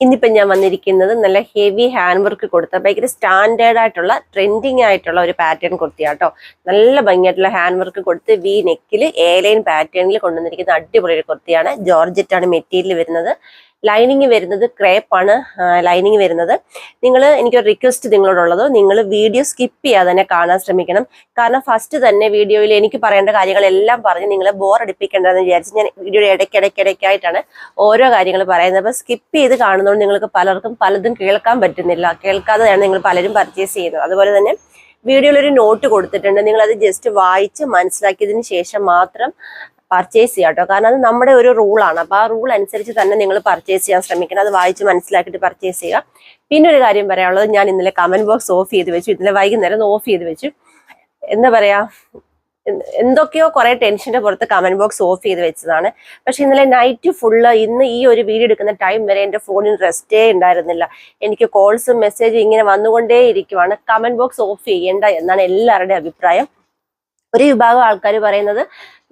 ഇന്നിപ്പം ഞാൻ വന്നിരിക്കുന്നത് നല്ല ഹെവി ഹാൻഡ് വർക്ക് കൊടുത്ത ഭയങ്കര സ്റ്റാൻഡേർഡ് ആയിട്ടുള്ള ട്രെൻഡിങ് ആയിട്ടുള്ള ഒരു പാറ്റേൺ കൊടുത്തിയാട്ടോ നല്ല ഭംഗിയായിട്ടുള്ള ഹാൻഡ് വർക്ക് കൊടുത്ത് വി നെക്കിൽ എ ലൈൻ പാറ്റേണിൽ കൊണ്ടുവന്നിരിക്കുന്ന അടിപൊളി ഒരു കുർത്തിയാണ്. ജോർജറ്റ് ആണ് മെറ്റീരിയൽ വരുന്നത്. ലൈനിങ് വരുന്നത് ക്രേപ്പ് ആണ്. ലൈനിങ് വരുന്നത്. നിങ്ങൾ എനിക്കൊരു റിക്വസ്റ്റ് നിങ്ങളോടുള്ളത്. നിങ്ങൾ വീഡിയോ സ്കിപ്പ് ചെയ്യാതെ തന്നെ കാണാൻ ശ്രമിക്കണം. കാരണം ഫസ്റ്റ് തന്നെ വീഡിയോയിൽ എനിക്ക് പറയേണ്ട കാര്യങ്ങളെല്ലാം പറഞ്ഞ് നിങ്ങളെ ബോർ അടിപ്പിക്കേണ്ടതെന്ന് വിചാരിച്ച് ഞാൻ വീഡിയോയുടെ ഇടയ്ക്കിടയ്ക്കിടയ്ക്കായിട്ടാണ് ഓരോ കാര്യങ്ങൾ പറയുന്നത്. അപ്പോൾ സ്കിപ്പ് ചെയ്ത് കാണുന്നതുകൊണ്ട് നിങ്ങൾക്ക് പലർക്കും പലതും കേൾക്കാൻ പറ്റുന്നില്ല. കേൾക്കാതെയാണ് നിങ്ങൾ പലരും പർച്ചേസ് ചെയ്യുന്നത്. അതുപോലെ തന്നെ വീഡിയോയിൽ ഒരു നോട്ട് കൊടുത്തിട്ടുണ്ട്. നിങ്ങൾ അത് ജസ്റ്റ് വായിച്ച് മനസ്സിലാക്കിയതിന് ശേഷം മാത്രം പർച്ചേസ് ചെയ്യാം കേട്ടോ കാരണം അത് നമ്മുടെ ഒരു റൂളാണ് അപ്പോൾ ആ റൂൾ അനുസരിച്ച് തന്നെ നിങ്ങൾ പർച്ചേസ് ചെയ്യാൻ ശ്രമിക്കണം. അത് വായിച്ച് മനസ്സിലാക്കിയിട്ട് പർച്ചേസ് ചെയ്യുക. പിന്നെ ഒരു കാര്യം പറയാനുള്ളത് ഞാൻ ഇന്നലെ കമന്റ് ബോക്സ് ഓഫ് ചെയ്ത് വെച്ചു. ഇന്നലെ വൈകുന്നേരം ഓഫ് ചെയ്ത് വെച്ചു. എന്താ പറയാ? എന്തൊക്കെയോ കുറെ ടെൻഷന്റെ പുറത്ത് കമന്റ് ബോക്സ് ഓഫ് ചെയ്ത് വെച്ചതാണ്. പക്ഷെ ഇന്നലെ നൈറ്റ് ഫുള്ള് ഇന്ന് ഈ ഒരു വീഡിയോ എടുക്കുന്ന ടൈം വരെ എന്റെ ഫോണിൽ റെസ്റ്റേ ഉണ്ടായിരുന്നില്ല. എനിക്ക് കോൾസും മെസ്സേജും ഇങ്ങനെ വന്നുകൊണ്ടേ ഇരിക്കുവാണ് കമന്റ് ബോക്സ് ഓഫ് ചെയ്യേണ്ട എന്നാണ് എല്ലാവരുടെയും അഭിപ്രായം. ഒരു വിഭാഗം ആൾക്കാർ പറയുന്നത്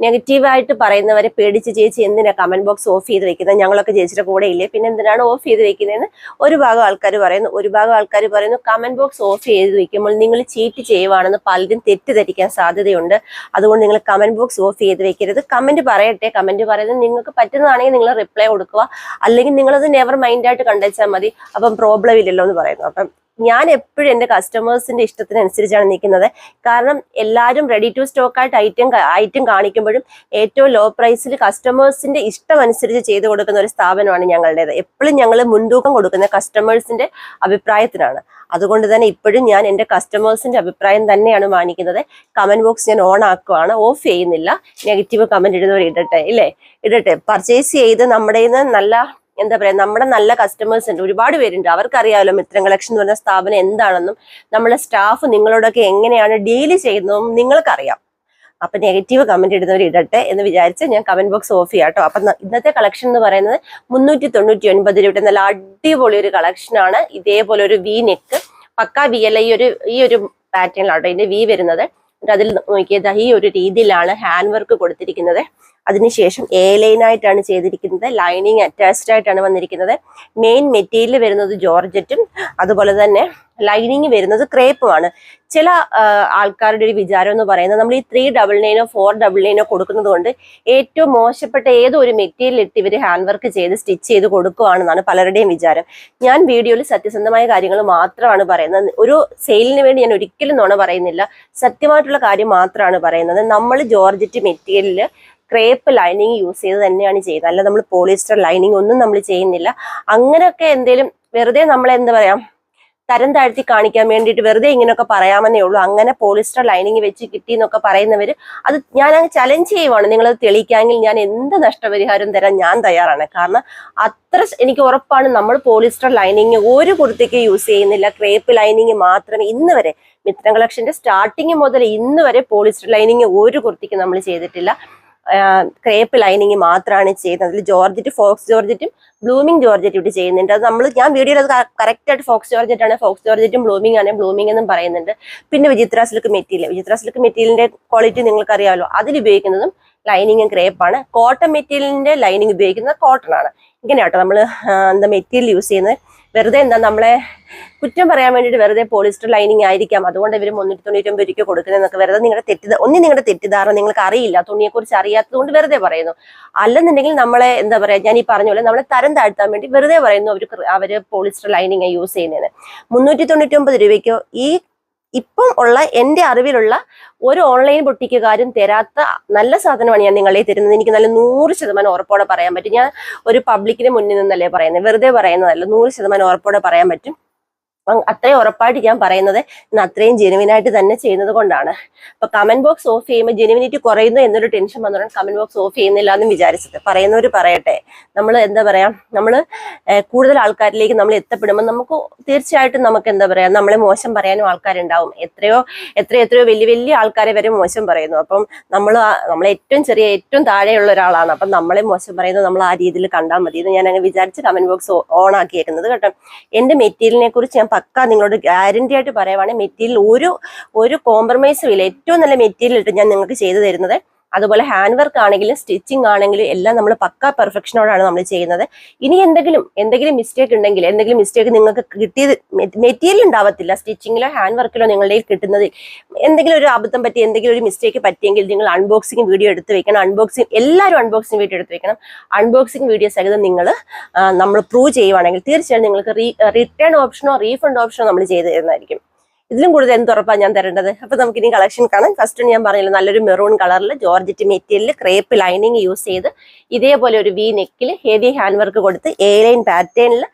നെഗറ്റീവായിട്ട് പറയുന്നവരെ പേടിച്ച് ചേച്ചി എന്തിനാ കമന്റ് ബോക്സ് ഓഫ് ചെയ്ത് വെക്കുന്നത്? ഞങ്ങളൊക്കെ ചേച്ചിയുടെ കൂടെ ഇല്ലേ? പിന്നെ എന്തിനാണ് ഓഫ് ചെയ്ത് വെക്കുന്നതെന്ന് ഒരു ഭാഗം ആൾക്കാർ പറയുന്നു. ഒരു ഭാഗം ആൾക്കാർ പറയുന്നു കമന്റ് ബോക്സ് ഓഫ് ചെയ്ത് വെക്കുമ്പോൾ നിങ്ങൾ ചീറ്റ് ചെയ്യുവാണെന്ന് പലരും തെറ്റിദ്ധരിക്കാൻ സാധ്യതയുണ്ട്. അതുകൊണ്ട് നിങ്ങൾ കമന്റ് ബോക്സ് ഓഫ് ചെയ്ത് വെക്കരുത്. കമന്റ് പറയട്ടെ. കമന്റ് പറയുന്നത് നിങ്ങൾക്ക് പറ്റുന്നതാണെങ്കിൽ നിങ്ങൾ റിപ്ലൈ കൊടുക്കുക. അല്ലെങ്കിൽ നിങ്ങളത് നെവർ മൈൻഡായിട്ട് കണ്ടുവച്ചാൽ മതി. അപ്പം പ്രോബ്ലം ഇല്ലല്ലോ എന്ന് പറയുന്നു. അപ്പം ഞാൻ എപ്പോഴും എന്റെ കസ്റ്റമേഴ്സിന്റെ ഇഷ്ടത്തിനനുസരിച്ചാണ് നിൽക്കുന്നത്. കാരണം എല്ലാവരും റെഡി ടു സ്റ്റോക്ക് ആയിട്ട് ഐറ്റം ഐറ്റം കാണിക്കുമ്പോഴും ഏറ്റവും ലോ പ്രൈസിൽ കസ്റ്റമേഴ്സിന്റെ ഇഷ്ടം അനുസരിച്ച് ചെയ്തു കൊടുക്കുന്ന ഒരു സ്ഥാപനമാണ് ഞങ്ങളുടേത്. എപ്പോഴും ഞങ്ങൾ മുൻതൂക്കം കൊടുക്കുന്ന കസ്റ്റമേഴ്സിന്റെ അഭിപ്രായത്തിനാണ്. അതുകൊണ്ട് തന്നെ ഇപ്പോഴും ഞാൻ എന്റെ കസ്റ്റമേഴ്സിന്റെ അഭിപ്രായം തന്നെയാണ് മാനിക്കുന്നത്. കമന്റ് ബോക്സ് ഞാൻ ഓൺ ആക്കുവാണ്. ഓഫ് ചെയ്യുന്നില്ല. നെഗറ്റീവ് കമന്റ് ഇടുന്നവർ ഇടട്ടെ ഇല്ലേ? ഇടട്ടെ. പർച്ചേസ് ചെയ്ത് നമ്മുടെ നല്ല എന്താ പറയാ നമ്മുടെ നല്ല കസ്റ്റമേഴ്സ് ഉണ്ട്. ഒരുപാട് പേരുണ്ട്. അവർക്കറിയാമല്ലോ മിത്രം കളക്ഷൻ എന്ന് പറഞ്ഞ സ്ഥാപനം എന്താണെന്നും നമ്മളെ സ്റ്റാഫ് നിങ്ങളോടൊക്കെ എങ്ങനെയാണ് ഡീൽ ചെയ്യുന്നതും നിങ്ങൾക്കറിയാം. അപ്പൊ നെഗറ്റീവ് കമന്റ് ഇടുന്നവർ ഇടട്ടെ എന്ന് വിചാരിച്ച് ഞാൻ കമന്റ് ബോക്സ് ഓഫ് ചെയ്യാം കേട്ടോ അപ്പൊ ഇന്നത്തെ കളക്ഷൻ എന്ന് പറയുന്നത് മുന്നൂറ്റി തൊണ്ണൂറ്റി ഒൻപത് രൂപയുടെ നല്ല അടിപൊളി ഒരു കളക്ഷനാണ് ഇതേപോലെ ഒരു വി നെക്ക് പക്ക വി അല്ല ഈ ഒരു ഈ ഒരു പാറ്റേണിലാട്ടോ ഇതിന്റെ വി വരുന്നത്. അതിൽ നോക്കിയത് ഈ ഒരു രീതിയിലാണ് ഹാൻഡ് വർക്ക് കൊടുത്തിരിക്കുന്നത്. അതിനുശേഷം എ ലൈൻ ആയിട്ടാണ് ചെയ്തിരിക്കുന്നത്. ലൈനിങ് അറ്റാച്ച്ഡ് ആയിട്ടാണ് വന്നിരിക്കുന്നത്. മെയിൻ മെറ്റീരിയൽ വരുന്നത് ജോർജറ്റും അതുപോലെ തന്നെ ലൈനിങ് വരുന്നത് ക്രേപ്പുമാണ് ചില ആൾക്കാരുടെ ഒരു വിചാരം എന്ന് പറയുന്നത് നമ്മൾ ഈ ത്രീ ഡബിൾ നയനോ ഫോർ ഡബിൾ നയനോ കൊടുക്കുന്നത് കൊണ്ട് ഏറ്റവും മോശപ്പെട്ട ഏതോ ഒരു മെറ്റീരിയൽ ഇട്ട് ഇവർ ഹാൻഡ് വർക്ക് ചെയ്ത് സ്റ്റിച്ച് ചെയ്ത് കൊടുക്കുകയാണെന്നാണ് പലരുടെയും വിചാരം. ഞാൻ വീഡിയോയിൽ സത്യസന്ധമായ കാര്യങ്ങൾ മാത്രമാണ് പറയുന്നത്. ഒരു സെയിലിന് വേണ്ടി ഞാൻ ഒരിക്കലും നുണ പറയുന്നില്ല. സത്യമായിട്ടുള്ള കാര്യം മാത്രമാണ് പറയുന്നത്. നമ്മൾ ജോർജറ്റ് മെറ്റീരിയലിൽ ക്രേപ്പ് ലൈനിങ് യൂസ് ചെയ്ത് തന്നെയാണ് ചെയ്യുന്നത് അല്ല നമ്മൾ പോളിസ്റ്റർ ലൈനിങ് ഒന്നും നമ്മൾ ചെയ്യുന്നില്ല. അങ്ങനെയൊക്കെ എന്തെങ്കിലും വെറുതെ നമ്മൾ എന്താ പറയാ തരം താഴ്ത്തി കാണിക്കാൻ വേണ്ടിയിട്ട് വെറുതെ ഇങ്ങനെയൊക്കെ പറയാമെന്നേ ഉള്ളൂ. അങ്ങനെ പോളിസ്റ്റർ ലൈനിങ് വെച്ച് കിട്ടി എന്നൊക്കെ പറയുന്നവർ അത് ഞാൻ അങ്ങ് ചലഞ്ച് ചെയ്യുവാണ്. നിങ്ങളത് തെളിയിക്കാമെങ്കിൽ ഞാൻ എന്ത് നഷ്ടപരിഹാരം തരാൻ ഞാൻ തയ്യാറാണ്. കാരണം അത്ര എനിക്ക് ഉറപ്പാണ് നമ്മൾ പോളിസ്റ്റർ ലൈനിങ് ഒരു കുർത്തിക്ക് യൂസ് ചെയ്യുന്നില്ല. ക്രേപ്പ് ലൈനിങ് മാത്രമേ ഇന്ന് വരെ മിത്രം കളക്ഷന്റെ സ്റ്റാർട്ടിങ് മുതൽ ഇന്ന് വരെ പോളിസ്റ്റർ ലൈനിങ് ഒരു കുർത്തിക്ക് നമ്മൾ ചെയ്തിട്ടില്ല. ക്രേപ്പ് ലൈനിങ് മാത്രമാണ് ചെയ്യുന്നത്. അതിൽ ജോർജറ്റ് ഫോക്സ് ജോർജറ്റും ബ്ലൂമിംഗ് ജോർജറ്റും ഇവിടെ ചെയ്യുന്നുണ്ട്. അത് നമ്മൾ ഞാൻ വീഡിയോയിൽ അത് കറക്റ്റ് ആയിട്ട് ഫോക്സ് ജോർജറ്റ് ആണ് ഫോക്സ് ജോർജറ്റും ബ്ലൂമിംഗ് ആണ്. ബ്ലൂമിംഗ് എന്നും പറയുന്നുണ്ട്. പിന്നെ Vichitra silk material Vichitra silk മെറ്റീരിയലിന്റെ ക്വാളിറ്റി നിങ്ങൾക്ക് അറിയാമല്ലോ അതിൽ ഉപയോഗിക്കുന്നതും ലൈനിങ്ങും ക്രേപ്പാണ് കോട്ടൺ മെറ്റീരിയലിന്റെ ലൈനിങ് ഉപയോഗിക്കുന്നത് കോട്ടൺ ആണ്. ഇങ്ങനെയാട്ടോ നമ്മൾ എന്താ മെറ്റീരിയൽ യൂസ് ചെയ്യുന്നത്. വെറുതെ എന്താ നമ്മളെ കുറ്റം പറയാൻ വേണ്ടിയിട്ട് വെറുതെ പോളിസ്റ്റർ ലൈനിങ് ആയിരിക്കാം. അതുകൊണ്ട് ഇവർ മുന്നൂറ്റി തൊണ്ണൂറ്റി ഒമ്പത് രൂപ കൊടുക്കുന്നതെന്നൊക്കെ വെറുതെ നിങ്ങളുടെ തെറ്റിദ്ധാ ഒന്നി നിങ്ങളുടെ തെറ്റിദ്ധാരണ നിങ്ങൾക്ക് അറിയില്ല. തുണിയെക്കുറിച്ച് അറിയാത്തതുകൊണ്ട് അറിയാത്തത് കൊണ്ട് വെറുതെ പറയുന്നു. അല്ലെന്നുണ്ടെങ്കിൽ നമ്മളെ എന്താ പറയുക ഞാൻ ഈ പറഞ്ഞ പോലെ നമ്മളെ തരം താഴ്ത്താൻ വേണ്ടി വെറുതെ പറയുന്നു അവർ അവർ പോളിസ്റ്റർ ലൈനിങ് യൂസ് ചെയ്യുന്നതിന് മുന്നൂറ്റി തൊണ്ണൂറ്റി ഒമ്പത് രൂപയ്ക്കോ ഈ ഇപ്പം ഉള്ള എന്റെ അറിവിലുള്ള ഒരു ഓൺലൈൻ പൊട്ടിക്കുകാരും തരാത്ത നല്ല സാധനമാണ് ഞാൻ നിങ്ങളെ തരുന്നത്. എനിക്ക് നല്ല നൂറ് ശതമാനം ഉറപ്പോടെ പറയാൻ പറ്റും. ഞാൻ ഒരു പബ്ലിക്കിന് മുന്നിൽ നിന്നല്ലേ പറയുന്നത്? വെറുതെ പറയുന്നതല്ല. നൂറ് ശതമാനം ഉറപ്പോടെ പറയാൻ പറ്റും. അത്രയും ഉറപ്പായിട്ട് ഞാൻ പറയുന്നത് ഇന്ന് അത്രയും ജെനുവിനായിട്ട് തന്നെ ചെയ്യുന്നത് കൊണ്ടാണ്. അപ്പൊ കമന്റ് ബോക്സ് ഓഫ് ചെയ്യുമ്പോൾ ജെനുവിനിറ്റി കുറയുന്നു എന്നൊരു ടെൻഷൻ വന്നതുകൊണ്ട് കമന്റ് ബോക്സ് ഓഫ് ചെയ്യുന്നില്ല എന്ന് വിചാരിച്ചത്. പറയുന്നവർ പറയട്ടെ. നമ്മൾ എന്താ പറയാ നമ്മൾ കൂടുതൽ ആൾക്കാരിലേക്ക് നമ്മൾ എത്തപ്പെടുമ്പോൾ നമുക്ക് തീർച്ചയായിട്ടും നമുക്ക് എന്താ പറയാ നമ്മളെ മോശം പറയാനും ആൾക്കാരുണ്ടാവും. എത്രയോ എത്രയോ എത്രയോ വലിയ വലിയ ആൾക്കാരെ വരെ മോശം പറയുന്നു. അപ്പം നമ്മൾ നമ്മൾ ഏറ്റവും ചെറിയ ഏറ്റവും താഴെയുള്ള ഒരാളാണ്. അപ്പം നമ്മളെ മോശം പറയുന്നത് നമ്മൾ ആ രീതിയിൽ കണ്ടാൽ മതി എന്ന് ഞാൻ അങ്ങനെ വിചാരിച്ച് കമന്റ് ബോക്സ് ഓൺ ആക്കിയേക്കുന്നത് കേട്ടോ. എന്റെ മെറ്റീരിയലിനെ കുറിച്ച് ഞാൻ പക്ക നിങ്ങളോട് ഗ്യാരണ്ടി ആയിട്ട് പറയുവാണെങ്കിൽ മെറ്റീരിയൽ ഒരു ഒരു കോംപ്രമൈസും ഇല്ല. ഏറ്റവും നല്ല മെറ്റീരിയൽ ഇട്ട് ഞാൻ നിങ്ങൾക്ക് ചെയ്തു തരുന്നത്. അതുപോലെ ഹാൻഡ് വർക്ക് ആണെങ്കിലും സ്റ്റിച്ചിങ് ആണെങ്കിലും എല്ലാം നമ്മൾ പക്ക പെർഫെക്ഷനോടാണ് നമ്മൾ ചെയ്യുന്നത്. ഇനി എന്തെങ്കിലും എന്തെങ്കിലും മിസ്റ്റേക്ക് ഉണ്ടെങ്കിൽ എന്തെങ്കിലും മിസ്റ്റേക്ക് നിങ്ങൾക്ക് കിട്ടിയത് മെറ്റീരിയൽ ഉണ്ടാവത്തില്ല. സ്റ്റിച്ചിങ്ങിലോ ഹാൻഡ് വർക്കിലോ നിങ്ങളുടെ കിട്ടുന്നത്. എന്തെങ്കിലും ഒരു അബദ്ധം പറ്റി എന്തെങ്കിലും ഒരു മിസ്റ്റേക്ക് പറ്റിയെങ്കിൽ നിങ്ങൾ അൺബോക്സിംഗ് വീഡിയോ എടുത്ത് വെക്കണം. അൺബോക്സിംഗ് എല്ലാവരും അൺബോക്സിംഗ് വീഡിയോ എടുത്ത് വെക്കണം. അൺബോക്സിംഗ് വീഡിയോ സഹിതം നിങ്ങൾ നമ്മൾ പ്രൂവ് ചെയ്യുവാണെങ്കിൽ തീർച്ചയായും നിങ്ങൾക്ക് റിട്ടേൺ ഓപ്ഷനോ റീഫണ്ട് ഓപ്ഷനോ നമ്മൾ ചെയ്ത് തരുന്നതായിരിക്കും. ഇതിലും കൂടുതൽ എന്ത് ഉറപ്പാണ് ഞാൻ തരേണ്ടത്? അപ്പൊ നമുക്ക് ഇനി കളക്ഷൻ കാണാം. ഫസ്റ്റ് ഞാൻ പറഞ്ഞില്ല നല്ലൊരു മെറൂൺ കളറിൽ georgette material crepe lining use ചെയ്ത് ഇതേപോലെ ഒരു വി നെക്കിൽ ഹെവി ഹാൻഡ് വർക്ക് കൊടുത്ത് എ ലൈൻ പാറ്റേണിൽ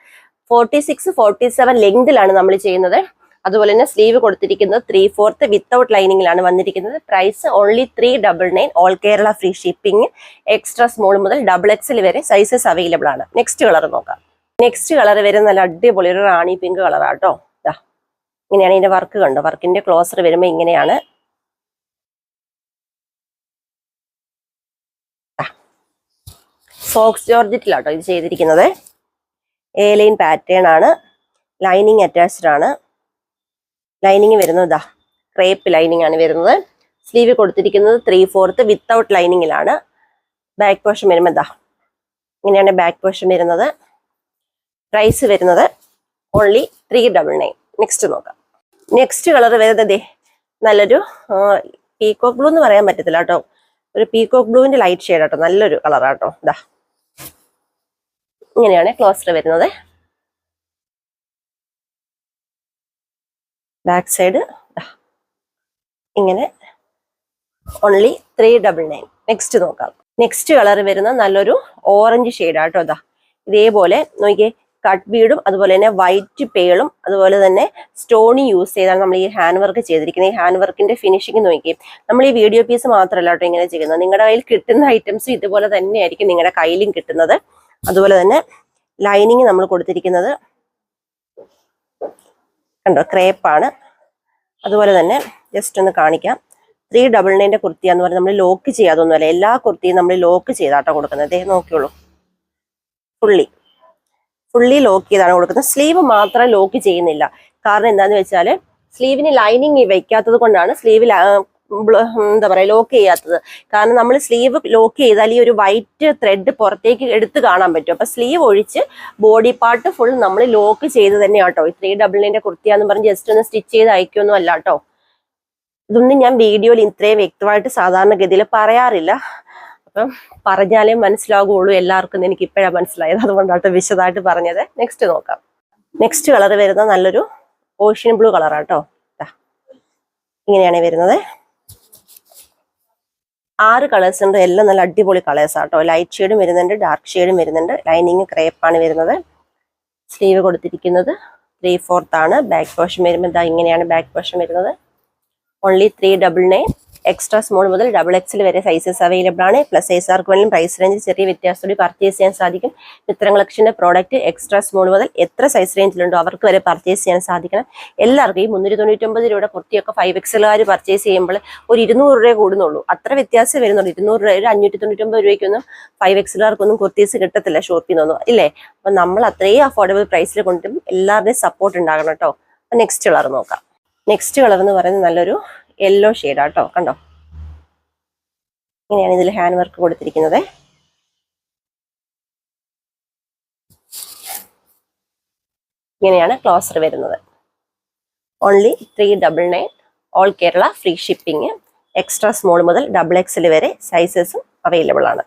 ഫോർട്ടി സിക്സ് ഫോർട്ടി സെവൻ ലെങ്തിലാണ് നമ്മൾ ചെയ്യുന്നത്. അതുപോലെ തന്നെ സ്ലീവ് കൊടുത്തിരിക്കുന്നത് ത്രീ ഫോർത്ത് വിത്തൗട്ട് ലൈനിങ്ങിലാണ് വന്നിരിക്കുന്നത്. Price only three double nine all Kerala free shipping extra small മുതൽ ഡബിൾ എക്സൽ വരെ സൈസസ് അവൈലബിൾ ആണ്. നെക്സ്റ്റ് കളർ നോക്കാം. നെക്സ്റ്റ് കളർ വരെ നല്ല അടിപൊളി ഒരു റാണി പിങ്ക് കളറാട്ടോ ഇങ്ങനെയാണ് ഇതിന്റെ വർക്ക് കണ്ടോ? വർക്കിന്റെ ക്ലോസർ വരുമ്പോൾ ഇങ്ങനെയാണ്. സോക്സ് ജോർജറ്റിലാട്ടോ ഇത് ചെയ്തിരിക്കുന്നത്. എ ലൈൻ പാറ്റേൺ ആണ്. ലൈനിങ് അറ്റാച്ച്ഡ് ആണ്. ലൈനിങ് വരുന്നത് ഇതാ ക്രേപ്പ് ലൈനിങ് ആണ് വരുന്നത്. സ്ലീവ് കൊടുത്തിരിക്കുന്നത് ത്രീ ഫോർത്ത് വിത്തൗട്ട് ലൈനിങ്ങിലാണ് ബാക്ക് പോർഷൻ വരുമ്പോൾ ഇതാ ഇങ്ങനെയാണ് ബാക്ക് പോർഷൻ വരുന്നത്. പ്രൈസ് വരുന്നത് ഓൺലി ത്രീ ഡബിൾ നെക്സ്റ്റ് നോക്കാം. നെക്സ്റ്റ് കളർ വരുന്നത് നല്ലൊരു പീകോക്ക് ബ്ലൂ എന്ന് പറയാൻ പറ്റത്തില്ല കേട്ടോ. ഒരു പീകോക്ക് ബ്ലൂവിന്റെ ലൈറ്റ് ഷെയ്ഡ് കേട്ടോ നല്ലൊരു കളറാട്ടോ ഇതാ ഇങ്ങനെയാണ് ക്ലോസ്റ്റർ വരുന്നത്. ബാക്ക് സൈഡ് ഇങ്ങനെ only three double nine next നോക്കാം. നെക്സ്റ്റ് കളർ വരുന്ന നല്ലൊരു ഓറഞ്ച് ഷെയ്ഡാട്ടോ ഇതാ ഇതേപോലെ നോക്കിയേ കട്ട് ബീഡും അതുപോലെ തന്നെ വൈറ്റ് പേളും അതുപോലെ തന്നെ സ്റ്റോണി യൂസ് ചെയ്താണ് നമ്മൾ ഈ ഹാൻഡ് വർക്ക് ചെയ്തിരിക്കുന്നത്. ഈ ഹാൻഡ് വർക്കിന്റെ ഫിനിഷിംഗ് നോക്കി നമ്മൾ ഈ വീഡിയോ പീസ് മാത്രമല്ല കേട്ടോ ഇങ്ങനെ ചെയ്യുന്നത്. നിങ്ങളുടെ കയ്യിൽ കിട്ടുന്ന ഐറ്റംസ് ഇതുപോലെ തന്നെയായിരിക്കും നിങ്ങളുടെ കയ്യിലും കിട്ടുന്നത്. അതുപോലെ തന്നെ ലൈനിങ് നമ്മൾ കൊടുത്തിരിക്കുന്നത് കണ്ടോ ക്രേപ്പാണ് അതുപോലെ തന്നെ ജസ്റ്റ് ഒന്ന് കാണിക്കാം. ത്രീ ഡബിൾ നയന്റെ കുർത്തിയാന്ന് പറഞ്ഞാൽ നമ്മൾ ലോക്ക് ചെയ്യാതൊന്നുമല്ല എല്ലാ കുർത്തിയും നമ്മൾ ലോക്ക് ചെയ്താട്ടോ കൊടുക്കുന്നത്. അദ്ദേഹം നോക്കിയുള്ളൂ ഫുള്ളി ഫുള്ളി ലോക്ക് ചെയ്താണ് കൊടുക്കുന്നത്. സ്ലീവ് മാത്രം ലോക്ക് ചെയ്യുന്നില്ല. കാരണം എന്താന്ന് വെച്ചാൽ സ്ലീവിന് ലൈനിങ് വെക്കാത്തത് കൊണ്ടാണ് സ്ലീവിൽ എന്താ പറയാ ലോക്ക് ചെയ്യാത്തത്. കാരണം നമ്മൾ സ്ലീവ് ലോക്ക് ചെയ്താൽ ഈ ഒരു വൈറ്റ് ത്രെഡ് പുറത്തേക്ക് എടുത്ത് കാണാൻ പറ്റും. അപ്പൊ സ്ലീവ് ഒഴിച്ച് ബോഡി പാർട്ട് ഫുൾ നമ്മൾ ലോക്ക് ചെയ്ത് തന്നെയാട്ടോ ഈ ത്രീ ഡബിളിന്റെ കുർത്തിയാന്ന് പറഞ്ഞ് ജസ്റ്റ് ഒന്ന് സ്റ്റിച്ച് ചെയ്ത് അയക്കുമൊന്നും അല്ല കേട്ടോ ഇതൊന്നും ഞാൻ വീഡിയോയിൽ ഇത്രയും വ്യക്തമായിട്ട് സാധാരണഗതിയിൽ പറയാറില്ല. അപ്പം പറഞ്ഞാലേ മനസ്സിലാകുള്ളൂ എല്ലാവർക്കും എനിക്ക് ഇപ്പോഴാണ് മനസ്സിലായത്. അതുകൊണ്ടാണ് വിശദമായിട്ട് പറഞ്ഞത്. നെക്സ്റ്റ് നോക്കാം. നെക്സ്റ്റ് കളർ വരുന്ന നല്ലൊരു ഓഷ്യൻ ബ്ലൂ കളറാട്ടോ ഇങ്ങനെയാണ് വരുന്നത്. ആറ് കളേഴ്സ് ഉണ്ട്. എല്ലാം നല്ല അടിപൊളി കളേഴ്സ് ആട്ടോ ലൈറ്റ് ഷെയ്ഡും വരുന്നുണ്ട് ഡാർക്ക് ഷെയ്ഡും വരുന്നുണ്ട്. ലൈനിങ് ക്രേപ്പാണ് വരുന്നത്. സ്ലീവ് കൊടുത്തിരിക്കുന്നത് ത്രീ ഫോർത്ത് ആണ്. ബാക്ക് പോർഷൻ വരുമ്പോൾ ഇതാ ഇങ്ങനെയാണ് ബാക്ക് പോർഷൻ വരുന്നത്. Only three double nine extra small മുതൽ ഡബിൾ എക്സിൽ വരെ സൈസസ് അവൈലബിൾ ആണ്. പ്ലസ് സൈസ് ആർക്ക് വേണമെങ്കിലും പ്രൈസ് റേഞ്ചിൽ ചെറിയ വ്യത്യാസത്തോടെ പർച്ചേസ് ചെയ്യാൻ സാധിക്കും. മിത്ര കളക്ഷന്റെ പ്രോഡക്റ്റ് എക്സ്ട്രാ സ്മോൾ മുതൽ എത്ര സൈസ് റേഞ്ചിലുണ്ടോ അവർക്ക് വരെ പർച്ചേസ് ചെയ്യാൻ സാധിക്കണം. എല്ലാവർക്കും ഈ മുന്നൂറ്റി തൊണ്ണൂറ്റൊമ്പത് രൂപയുടെ കുർത്തിയൊക്കെ ഫൈവ് എക്സലുകാർ പർച്ചേസ് ചെയ്യുമ്പോൾ ഒരു ഇരുന്നൂറ് രൂപ കൂടുന്നുള്ളൂ. അത്ര വ്യത്യാസം വരുന്നുള്ളൂ. ഇരുന്നൂറ് രൂപ ഒരു അഞ്ഞൂറ്റി തൊണ്ണൂറ്റൊമ്പത് രൂപയ്ക്കൊന്നും ഫൈവ് എക്സലുകാർക്കൊന്നും കുർത്തീസ് കിട്ടത്തില്ല ഷോപ്പിൽ നിന്നൊന്നും ഇല്ലേ? അപ്പം നമ്മൾ അത്രയും അഫോർഡബിൾ പ്രൈസിൽ കൊണ്ടും എല്ലാവരുടെയും സപ്പോർട്ട് ഉണ്ടാകണം കേട്ടോ. നെക്സ്റ്റ് കളർ നോക്കാം. നെക്സ്റ്റ് കളർ എന്ന് പറയുന്നത് നല്ലൊരു യെല്ലോ ഷെയ്ഡാട്ടോ കണ്ടോ? ഇങ്ങനെയാണ് ഇതിൽ ഹാൻഡ് വർക്ക് കൊടുത്തിരിക്കുന്നത്. ഇങ്ങനെയാണ് ക്ലോസർ വരുന്നത്. Only three double nine all Kerala free shipping extra small മുതൽ ഡബിൾ എക്സൽ വരെ സൈസസും അവൈലബിൾ ആണ്.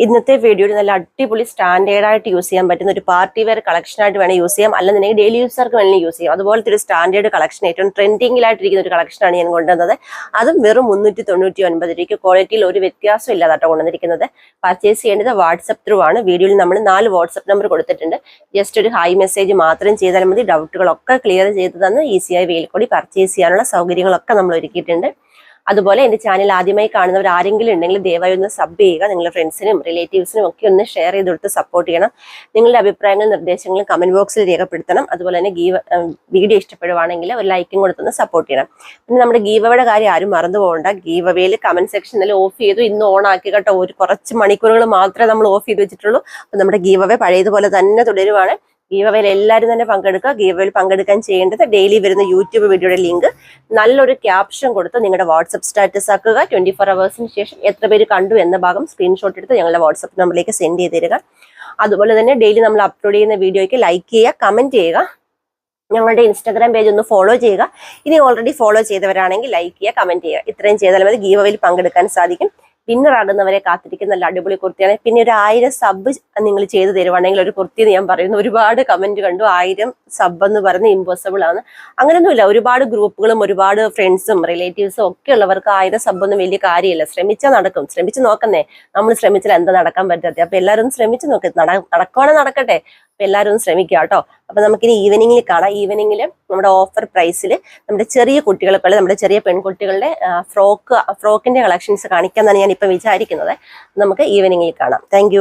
ഇന്നത്തെ വീഡിയോയിൽ നല്ല അടിപൊളി സ്റ്റാൻഡേർഡ് ആയിട്ട് യൂസ് ചെയ്യാൻ പറ്റുന്ന ഒരു പാർട്ടി വെയർ കളക്ഷൻ ആയിട്ട് വേണേൽ യൂസ് ചെയ്യാം. അല്ലെന്നുണ്ടെങ്കിൽ ഡെയിലി യൂസർക്ക് വേണമെങ്കിൽ യൂസ് ചെയ്യാം. അതുപോലത്തെ ഒരു സ്റ്റാൻഡേർഡ് കളക്ഷൻ ഏറ്റവും ട്രെൻഡിങ്ങിലായിട്ടിരിക്കുന്ന ഒരു കളക്ഷനാണ് ഞാൻ കൊണ്ടുവന്നത്. അതും വെറും മുന്നൂറ്റി തൊണ്ണൂറ്റി ഒൻപത് രൂപയ്ക്ക് ക്വാളിറ്റിയിൽ ഒരു വ്യത്യാസം ഇല്ലാതാട്ടോ കൊണ്ടുവന്നിരിക്കുന്നത്. പർച്ചേസ് ചെയ്യേണ്ടത് വാട്സപ്പ് ത്രൂ ആണ്. വീഡിയോയിൽ നമ്മൾ നാല് വാട്സപ്പ് നമ്പർ കൊടുത്തിട്ടുണ്ട്. ജസ്റ്റ് ഒരു ഹൈ മെസ്സേജ് മാത്രം ചെയ്താൽ മതി. ഡൗട്ടുകളൊക്കെ ക്ലിയർ ചെയ്ത് തന്ന് ഈസിയായി വെയിൽ കൂടി പർച്ചേസ് ചെയ്യാനുള്ള സൗകര്യങ്ങളൊക്കെ നമ്മൾ ഒരുക്കിയിട്ടുണ്ട്. അതുപോലെ എന്റെ ചാനൽ ആദ്യമായി കാണുന്നവർ ആരെങ്കിലും ഉണ്ടെങ്കിൽ ദയവായി ഒന്ന് സബ് ചെയ്യുക. നിങ്ങളുടെ ഫ്രണ്ട്സിനും റിലേറ്റീവ്സിനും ഒക്കെ ഒന്ന് ഷെയർ ചെയ്ത് കൊടുത്ത് സപ്പോർട്ട് ചെയ്യണം. നിങ്ങളുടെ അഭിപ്രായങ്ങളും നിർദ്ദേശങ്ങളും കമന്റ് ബോക്സിൽ രേഖപ്പെടുത്തണം. അതുപോലെ തന്നെ ഗീവ് വീഡിയോ ഇഷ്ടപ്പെടുവാണെങ്കിൽ ഒരു ലൈക്കും കൊടുത്തൊന്ന് സപ്പോർട്ട് ചെയ്യണം. പിന്നെ നമ്മുടെ ഗീവയുടെ കാര്യം ആരും മറന്നു പോകണ്ട. ഗീവവേയിൽ കമന്റ് സെക്ഷനിൽ ഓഫ് ചെയ്തു. ഇന്ന് ഓൺ ആക്കി കേട്ടോ. ഒരു കുറച്ച് മണിക്കൂറുകൾ മാത്രമേ നമ്മൾ ഓഫ് ചെയ്ത് വെച്ചിട്ടുള്ളൂ. അപ്പം നമ്മുടെ ഗീവവേ പഴയതുപോലെ തന്നെ തുടരുവാണ്. ഗീവവേയിൽ എല്ലാവരും തന്നെ പങ്കെടുക്കുക. ഗീവയിൽ പങ്കെടുക്കാൻ ചെയ്യേണ്ടത് ഡെയിലി വരുന്ന യൂട്യൂബ് വീഡിയോയുടെ ലിങ്ക് നല്ലൊരു ക്യാപ്ഷൻ കൊടുത്ത് നിങ്ങളുടെ വാട്സപ്പ് സ്റ്റാറ്റസ് ആക്കുക. ട്വന്റി ഫോർ അവേഴ്സിന് ശേഷം എത്ര പേര് കണ്ടു എന്ന ഭാഗം സ്ക്രീൻഷോട്ട് എടുത്ത് ഞങ്ങളുടെ വാട്സപ്പ് നമ്പറിലേക്ക് സെൻഡ് ചെയ്ത് തരിക. അതുപോലെ തന്നെ ഡെയിലി നമ്മൾ അപ്ലോഡ് ചെയ്യുന്ന വീഡിയോയ്ക്ക് ലൈക്ക് ചെയ്യുക കമന്റ് ചെയ്യുക. ഞങ്ങളുടെ ഇൻസ്റ്റാഗ്രാം പേജ് ഒന്ന് ഫോളോ ചെയ്യുക. ഇനി ഓൾറെഡി ഫോളോ ചെയ്തവരാണെങ്കിൽ ലൈക്ക് ചെയ്യുക കമന്റ് ചെയ്യുക. ഇത്രയും ചെയ്താൽ മതി ഗീവയിൽ പങ്കെടുക്കാൻ സാധിക്കും. വിന്നർ ആകുന്നവരെ കാത്തിരിക്കുന്ന നല്ല അടിപൊളി കുർത്തിയാണ്. പിന്നെ ഒരു ആയിരം സബ് നിങ്ങൾ ചെയ്ത് തരുവാണെങ്കിൽ ഒരു കുർത്തി ഞാൻ പറയുന്നു. ഒരുപാട് കമന്റ് കണ്ടു. ആയിരം സബ് എന്ന് പറയുന്നത് ഇമ്പോസിബിൾ ആണ്. അങ്ങനെയൊന്നുമില്ല. ഒരുപാട് ഗ്രൂപ്പുകളും ഒരുപാട് ഫ്രണ്ട്സും റിലേറ്റീവ്സും ഒക്കെ ഉള്ളവർക്ക് ആയിരം സബ് ഒന്നും വലിയ കാര്യമില്ല. ശ്രമിച്ചാൽ നടക്കും. ശ്രമിച്ചു നോക്കുന്നേ. നമ്മൾ ശ്രമിച്ചാൽ എന്താ നടക്കാൻ പറ്റാത്ത അപ്പൊ എല്ലാവരും ശ്രമിച്ചു നോക്കി. നോക്ക് നട നടക്കുവാണെങ്കിൽ നടക്കട്ടെ. അപ്പൊ എല്ലാവരും ശ്രമിക്കുക കേട്ടോ. അപ്പൊ നമുക്കിനി ഈവനിങ്ങിൽ കാണാം. ഈവനിങ്ങിൽ നമ്മുടെ ഓഫർ പ്രൈസിൽ നമ്മുടെ ചെറിയ കുട്ടികൾക്കുള്ള നമ്മുടെ ചെറിയ പെൺകുട്ടികളുടെ ഫ്രോക്ക് ഫ്രോക്കിന്റെ കളക്ഷൻസ് കാണിക്കാന്നാണ് ഞാൻ ഇപ്പൊ വിചാരിക്കുന്നത്. നമുക്ക് ഈവനിങ്ങിൽ കാണാം. താങ്ക്